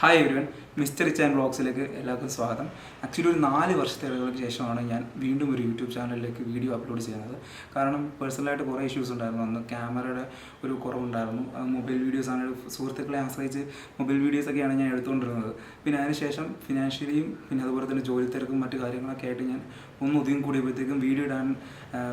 Hi everyone, mister Chan ബ്ലോഗ്സിലേക്ക് എല്ലാവർക്കും സ്വാഗതം. ആക്ച്വലി ഒരു നാല് വർഷത്തെ ഇടവേളയ്ക്ക് ശേഷമാണ് ഞാൻ വീണ്ടും ഒരു യൂട്യൂബ് ചാനലിലേക്ക് വീഡിയോ അപ്ലോഡ് ചെയ്യുന്നത്. കാരണം പേഴ്സണലായിട്ട് കുറേ ഇഷ്യൂസ് ഉണ്ടായിരുന്നു. അന്ന് ക്യാമറയുടെ ഒരു കുറവുണ്ടായിരുന്നു. മൊബൈൽ വീഡിയോസ് ആണ്. സുഹൃത്തുക്കളെ ആശ്രയിച്ച് മൊബൈൽ വീഡിയോസൊക്കെയാണ് ഞാൻ എടുത്തുകൊണ്ടിരുന്നത്. പിന്നെ അതിനുശേഷം ഫിനാൻഷ്യലിയും പിന്നെ അതുപോലെ തന്നെ ജോലി തിരക്കും മറ്റു കാര്യങ്ങളൊക്കെ ആയിട്ട് ഞാൻ ഒന്ന് ഒതുങ്ങി കൂടിയപ്പോഴത്തേക്കും വീഡിയോ ഇടാൻ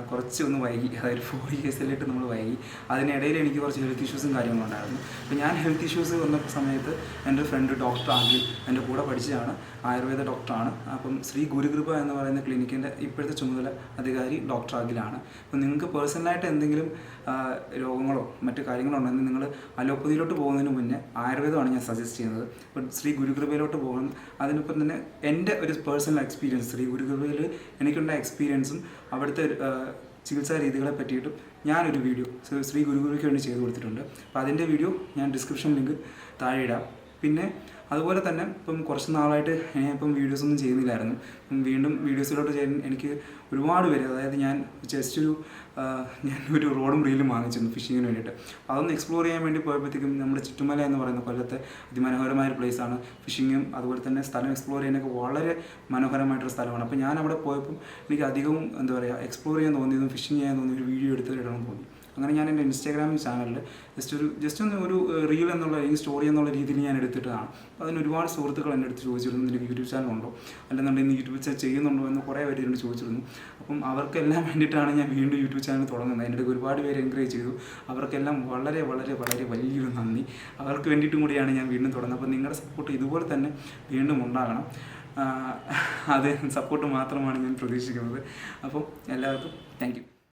കുറച്ച് ഒന്ന് വൈകി. അതായത് ഫോർ ഇയേഴ്സിലായിട്ട് നമ്മൾ വൈകി. അതിനിടയിൽ എനിക്ക് കുറച്ച് ഹെൽത്ത് ഇഷ്യൂസും കാര്യങ്ങളും ഉണ്ടായിരുന്നു. അപ്പോൾ ഞാൻ ഹെൽത്ത് ഇഷ്യൂസ് വന്ന സമയത്ത് എന്റെ ഫ്രണ്ട് ഡോക്ടർ ആഗിൽ എന്റെ കൂടെ പഠിച്ചതാണ് ആയുർവേദ ഡോക്ടറാണ്. അപ്പം ശ്രീ ഗുരുകൃപ എന്ന് പറയുന്ന ക്ലിനിക്കിന്റെ ഇപ്പോഴത്തെ ചുമതല അധികാരി ഡോക്ടർ അഖിലാണ്. അപ്പം നിങ്ങൾക്ക് പേഴ്സണലായിട്ട് എന്തെങ്കിലും രോഗങ്ങളോ മറ്റു കാര്യങ്ങളോ ഉണ്ടെങ്കിൽ നിങ്ങൾ അലോപ്പതിയിലോട്ട് പോകുന്നതിന് മുന്നേ ആയുർവേദമാണ് ഞാൻ സജസ്റ്റ് ചെയ്യുന്നത്. അപ്പം ശ്രീ ഗുരുകൃപയിലോട്ട് പോകണം അതിനൊപ്പം തന്നെ എന്റെ ഒരു പേഴ്സണൽ എക്സ്പീരിയൻസ് ശ്രീ ഗുരുകൃപയിൽ എനിക്കുണ്ടായ എക്സ്പീരിയൻസും അവിടുത്തെ ചികിത്സാ രീതികളെ പറ്റിയിട്ടും ഞാനൊരു വീഡിയോ ശ്രീ- ഗുരുഗുരുക്ക് വേണ്ടി ചെയ്തു കൊടുത്തിട്ടുണ്ട്. അപ്പോൾ അതിന്റെ വീഡിയോ ഞാൻ ഡിസ്ക്രിപ്ഷൻ ലിങ്ക് താഴെ ഇടാം. പിന്നെ അതുപോലെ തന്നെ ഇപ്പം കുറച്ച് നാളായിട്ട് ഇപ്പം വീഡിയോസ് ഒന്നും ചെയ്യുന്നില്ലായിരുന്നു. ഇപ്പം വീണ്ടും വീഡിയോസിലോട്ട് ചെയ്യാൻ എനിക്ക് ഒരുപാട് പേര് അതായത് ഞാൻ ജസ്റ്റ് ഒരു ഞാൻ ഒരു റോഡും റീലും വാങ്ങിച്ചിരുന്നു ഫിഷിങ്ങിന് വേണ്ടിയിട്ട്. അതൊന്ന് എക്സ്പ്ലോർ ചെയ്യാൻ വേണ്ടി പോയപ്പോഴത്തേക്കും നമ്മുടെ ചുറ്റുമല എന്ന് പറയുന്ന കൊല്ലത്തെ അതിമനോഹരമായ ഒരു പ്ലേസാണ് ഫിഷിങ്ങും അതുപോലെ തന്നെ സ്ഥലം എക്സ്പ്ലോർ ചെയ്യാനൊക്കെ വളരെ മനോഹരമായിട്ടൊരു സ്ഥലമാണ്. അപ്പോൾ ഞാൻ അവിടെ പോയപ്പോൾ എനിക്ക് അധികവും എന്താ പറയുക എക്സ്പ്ലോർ ചെയ്യാൻ തോന്നിയതും ഫിഷിങ് ചെയ്യാൻ തോന്നിയ ഒരു വീഡിയോ എടുത്ത് ഇടണം തോന്നി അങ്ങനെ ഞാൻ എന്റെ ഇൻസ്റ്റാഗ്രാം ചാനലിൽ ജസ്റ്റ് ഒരു ജസ്റ്റ് ഒന്ന് ഒരു റീൽ എന്നുള്ള അല്ലെങ്കിൽ സ്റ്റോറി എന്നുള്ള രീതിയിൽ ഞാൻ എടുത്തിട്ടതാണ്. അപ്പോൾ അതിന് ഒരുപാട് സുഹൃത്തുക്കൾ എന്റെ അടുത്ത് ചോദിച്ചിരുന്നു നിനക്ക് യൂട്യൂബ് ചാനൽ ഉണ്ടോ? അല്ലെന്നുണ്ടെങ്കിൽ യൂട്യൂബ് ചാനൽ ചെയ്യുന്നുണ്ടോ? എന്ന് കുറേ പേര് എന്നോട് ചോദിച്ചിരുന്നു. അപ്പം അവർക്കെല്ലാം വേണ്ടിയിട്ടാണ് ഞാൻ വീണ്ടും യൂട്യൂബ് ചാനൽ തുടങ്ങുന്നത്. എന്റെ ഒരുപാട് പേര് എൻകറേജ് ചെയ്തു. അവർക്കെല്ലാം വളരെ വളരെ വളരെ വലിയൊരു നന്ദി. അവർക്ക് വേണ്ടിയിട്ടും കൂടിയാണ് ഞാൻ വീണ്ടും തുടങ്ങുന്നത്. അപ്പോൾ നിങ്ങളുടെ സപ്പോർട്ട് ഇതുപോലെ തന്നെ വീണ്ടും ഉണ്ടാകണം. അത് സപ്പോർട്ട് മാത്രമാണ് ഞാൻ പ്രതീക്ഷിക്കുന്നത്. അപ്പം എല്ലാവർക്കും താങ്ക്